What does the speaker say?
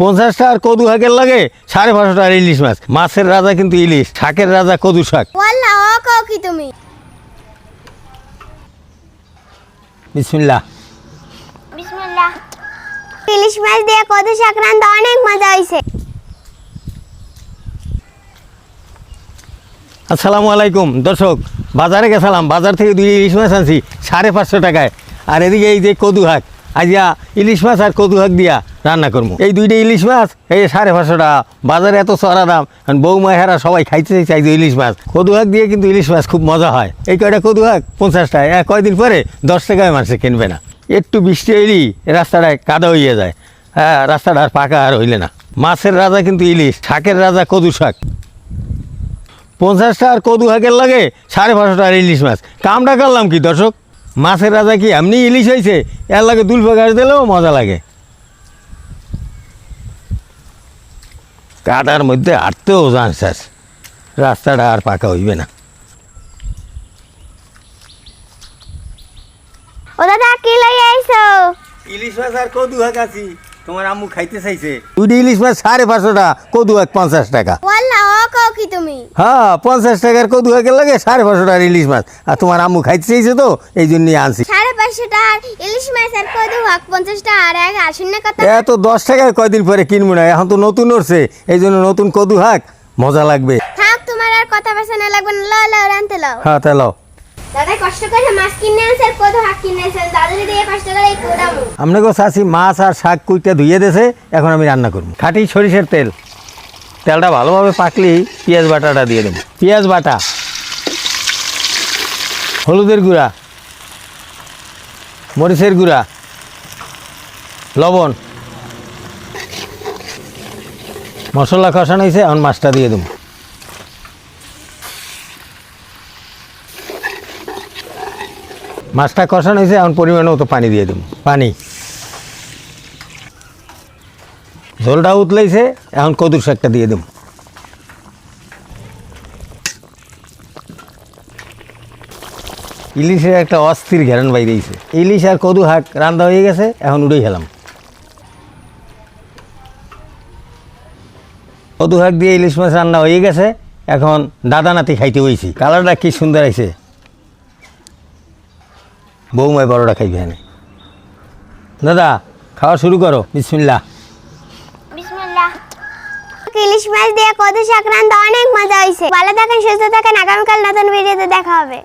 পঞ্চাশটা আর কদু শাকের লাগে সাড়ে পাঁচশো টাকার ইলিশ মাছ। মাছের রাজা কিন্তু ইলিশ শাকের রাজা কদু শাক। কি তুমি। বিসমিল্লাহ। ইলিশ মাছ দিয়ে কত শাক রান্ধা অনেক মজা হইছে। আসসালামু আলাইকুম দর্শক বাজারে গেছিলাম। বাজার থেকে দুই ইলিশ মাছ আনছি সাড়ে পাঁচশো টাকায়। আর এদিকে এই যে কদু শাক আজয়া ইলিশ মাছ আর কদু শাক দিয়া রান্না করব এই দুইটা ইলিশ মাছ, এই সাড়ে পাঁচশো টাকা বাজারে এত চড়া দাম, কারণ বউ মায়েরা সবাই খাইতে চাইছে ইলিশ মাছ। কদু শাক দিয়ে কিন্তু ইলিশ মাছ খুব মজা হয়। এই কয়টা কদু শাক পঞ্চাশ টাকা কয়দিন পরে দশ টাকায় মানুষে কিনবে না। একটু বৃষ্টি হইলেই রাস্তাটায় কাদা হইয়া যায়। হ্যাঁ রাস্তাটা আর পাকা আর হইলে না। মাছের রাজা কিন্তু ইলিশ, শাকের রাজা কদু শাক। পঞ্চাশটা আর কদু হাকের লাগে সাড়ে পাঁচশো টাকার ইলিশ মাছ। কামটা করলাম কি, দর্শক? মাছের রাজা কি এমনি ইলিশ হয়েছে এর লাগে দুলফা গাছ দিলেও মজা লাগে। কাদার মধ্যে হাঁটতেও চান্স রাস্তাটা আর পাকা হইবে না। ও দাদা কি লই আইছো? ইলিশ মাছ আর কদু শাক আছি। তোমার আম্মু খাইতে চাইছে। দুটি ইলিশ মাছ সাড়ে পাঁচশো টাকা কদু এক পঞ্চাশ টাকা। কও কি তুমি? হ্যাঁ পঞ্চাশ টাকার কদু লাগে সাড়ে পাঁচশো টাকার ইলিশ মাছ। আর তোমার আম্মু খাইতে চাইছে তো এই জন্যই আনছি। সাড়ে পাঁচশো টাকার ইলিশ মাছ আর হাক পঞ্চাশ টাকা আর এক আসুন না কথা। এত দশ টাকায় কয়দিন পরে কিনবো না এখন তো নতুন উঠছে এই জন্য নতুন কদু হাক মজা লাগবে। থাক তোমার আর কথা বাসা লাগবে না ল ল রানতে লও। হ্যাঁ তাহলে দাদা কষ্ট করে মাছ কিনে হাক কিনে আনছে দাদুরে দিয়ে কষ্ট করে এই কোদামু আপনাকে চাষি মাছ আর শাক কুইটা ধুয়ে দিয়েছে এখন আমি রান্না করব। খাঁটি সরিষার তেল। তেলটা ভালোভাবে পাকলেই পেঁয়াজ বাটাটা দিয়ে দেবো। পেঁয়াজ বাটা, হলুদের গুঁড়া, মরিচের গুঁড়া, লবণ, মশলা কষানো হয়েছে, এখন মাছটা দিয়ে দেবো। মাছটা কষানো হয়েছে, এখন পরিমাণ মতো পানি দিয়ে দেবো। পানি। ঝোলটা উতলাইছে, এখন কদুর শাকটা দিয়ে দেবো। ইলিশের একটা অস্থির ঘেরান বাইরেছে ইলিশ আর কদু শাক রান্না হয়ে গেছে, এখন উড়ে খেলাম। কদু শাক দিয়ে ইলিশ মাছ রান্না হয়ে গেছে, এখন দাদা নাতি খাইতে হয়েছি কালারটা কি সুন্দর আছে বৌমায় বড়টা খাইবে দাদা, খাওয়া শুরু করো বিসমিল্লা ইলিশ মাছ দিয়ে কত সংক্রান্ত অনেক মজা হয়েছে ভালো থাকেন, সুস্থ থাকেন, আগামীকাল নতুন ভিডিওতে দেখা হবে।